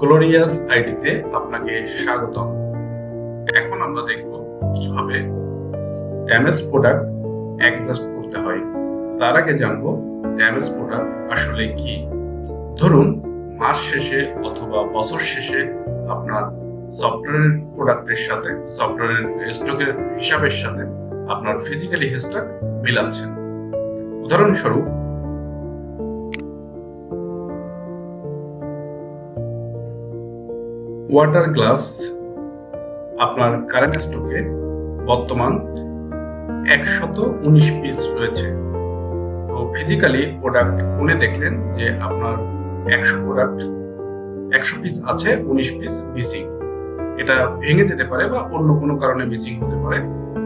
Glorious আইডিতে আপনাকে স্বাগতম। এখন আমরা দেখব কীভাবে ড্যামেজ প্রোডাক্ট অ্যাডজাস্ট করতে হয়। তার আগে জানব ড্যামেজ প্রোডাক্ট আসলে কি। ধরুন, মাস শেষে অথবা বছর শেষে আপনার সফটওয়্যার প্রোডাক্টের সাথে সফটওয়্যারের স্টকের হিসাবের সাথে আপনার ফিজিক্যালি স্টক মিলাচ্ছেন। উদাহরণস্বরূপ ওয়াটার গ্লাস আপনার কারেন্ট স্টকে বর্তমান একশত উনিশ পিস রয়েছে। তো ফিজিক্যালি প্রোডাক্ট গুনে দেখলেন যে আপনার একশো প্রোডাক্ট একশো পিস আছে, উনিশ পিস মিসিং এটা ভেঙে যেতে পারে বা অন্য কোনো কারণে মিসিং হতে পারে।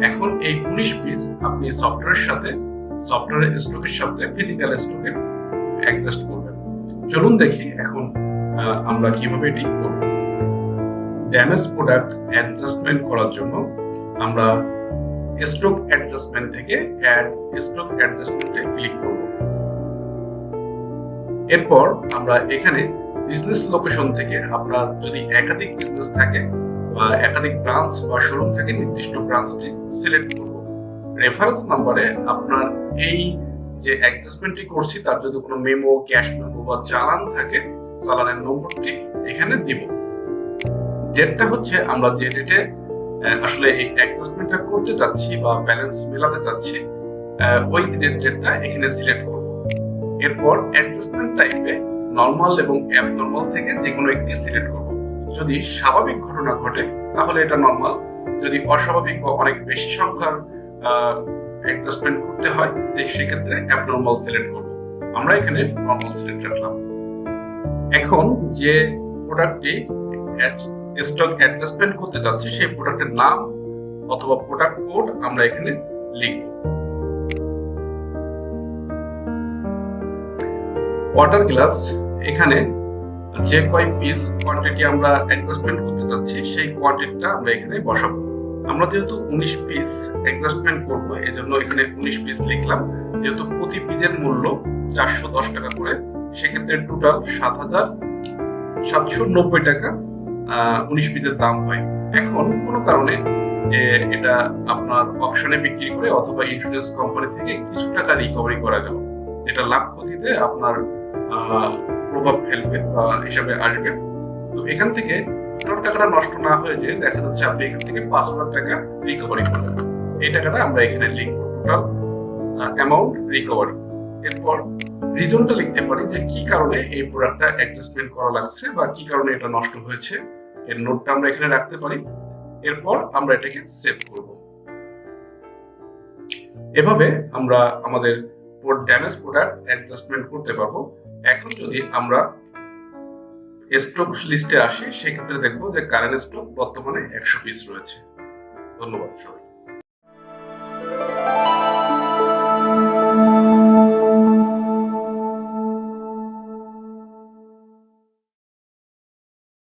এখন এই উনিশ পিস আপনি সফটওয়্যারের সাথে সফটওয়্যার স্টকের সাথে ফিজিক্যাল স্টকে অ্যাডজাস্ট করবেন। চলুন দেখি এখন আমরা কীভাবে এটি করব। ড্যামেজ প্রোডাক্ট অ্যাডজাস্টমেন্ট করার জন্য আমরা স্টক অ্যাডজাস্টমেন্ট থেকে অ্যাড স্টক অ্যাডজাস্টমেন্টে ক্লিক করব। এরপর আমরা এখানে বিজনেস লোকেশন থেকে আপনার যদি একাধিক বিজনেস থাকে বা একাধিক ব্রাঞ্চ বা শোরুম থাকে, নির্দিষ্ট ব্রাঞ্চটি সিলেক্ট করব। রেফারেন্স নাম্বারে আপনার এই যে অ্যাডজাস্টমেন্টটি করছি, তার যদি কোনো মেমো ক্যাশ মেমো বা চালান থাকে, চালানের নম্বরটি এখানে দিব। ডেটটা হচ্ছে আমরা যে ডেটে আসলে এই অ্যাডজাস্টমেন্টটা করতে চাচ্ছি বা ব্যালেন্স মেলাতে চাচ্ছি ওই দিনের ডেটটা এখানে সিলেক্ট করব। এরপর অ্যাডজাস্টমেন্ট টাইপে নর্মাল এবং অ্যাবনর্মাল থেকে যে কোনো একটি সিলেক্ট করব। যদি স্বাভাবিক ঘটনা ঘটে, তাহলে এটা নর্মাল যদি অস্বাভাবিক বা অনেক বেশি সংখ্যার অ্যাডজাস্টমেন্ট করতে হয় সেক্ষেত্রে অ্যাবনর্মাল সিলেক্ট করব। আমরা এখানে নর্মাল সিলেক্ট রাখলাম। এখন যে প্রোডাক্টটি স্টক অ্যাডজাস্টমেন্ট করতে যাচ্ছি, সেই প্রোডাক্টের নাম অথবা প্রোডাক্ট কোড আমরা এখানে লিখব। ওয়াটার গ্লাস এখানে যে কয় পিস কোয়ান্টিটি আমরা অ্যাডজাস্টমেন্ট করতে যাচ্ছি, সেই কোয়ান্টিটিটা আমরা এখানে বসাবো। আমরা যেহেতু উনিশ পিস অ্যাডজাস্টমেন্ট করব, এজন্য এখানে উনিশ পিস লিখলাম। যেহেতু প্রতি পিসের মূল্য চারশো দশ টাকা করে, সেক্ষেত্রে টোটাল সাত হাজার সাতশো নব্বই টাকা উনিশ পিসের দাম হয়। এখন কোনো কারণে যে এটা আপনার অপশনে বিক্রি করে অথবা ইন্স্যুরেন্স কোম্পানি থেকে কিছু টাকা রিকভারি করা গেল, যেটা লাভ ক্ষতিতে আপনার প্রভাব ফেলবে বা হিসাবে আসবে। তো এখান থেকে টাকাটা নষ্ট না হয়ে যে দেখা যাচ্ছে আপনি এখান থেকে পাঁচ হাজার টাকা রিকভারি করবেন এই টাকাটা আমরা এখানে লিখব টোটাল অ্যামাউন্ট রিকভারি এরপর রিজনটা লিখতে পারি যে কি কারণে এই প্রোডাক্টটা অ্যাডজাস্টমেন্ট করা লাগছে বা কি কারণে এটা নষ্ট হয়েছে। এর নোটটা আমরা এখানে রাখতে পারি। এরপর আমরা এটাকে সেভ করব। এভাবে আমরা আমাদের ড্যামেজ প্রোডাক্ট অ্যাডজাস্টমেন্ট করতে পারব। এখন যদি আমরা স্টক লিস্টে আসি, সেক্ষেত্রে দেখব যে কারেন্ট স্টক বর্তমানে একশো পিস রয়েছে। ধন্যবাদ সবাই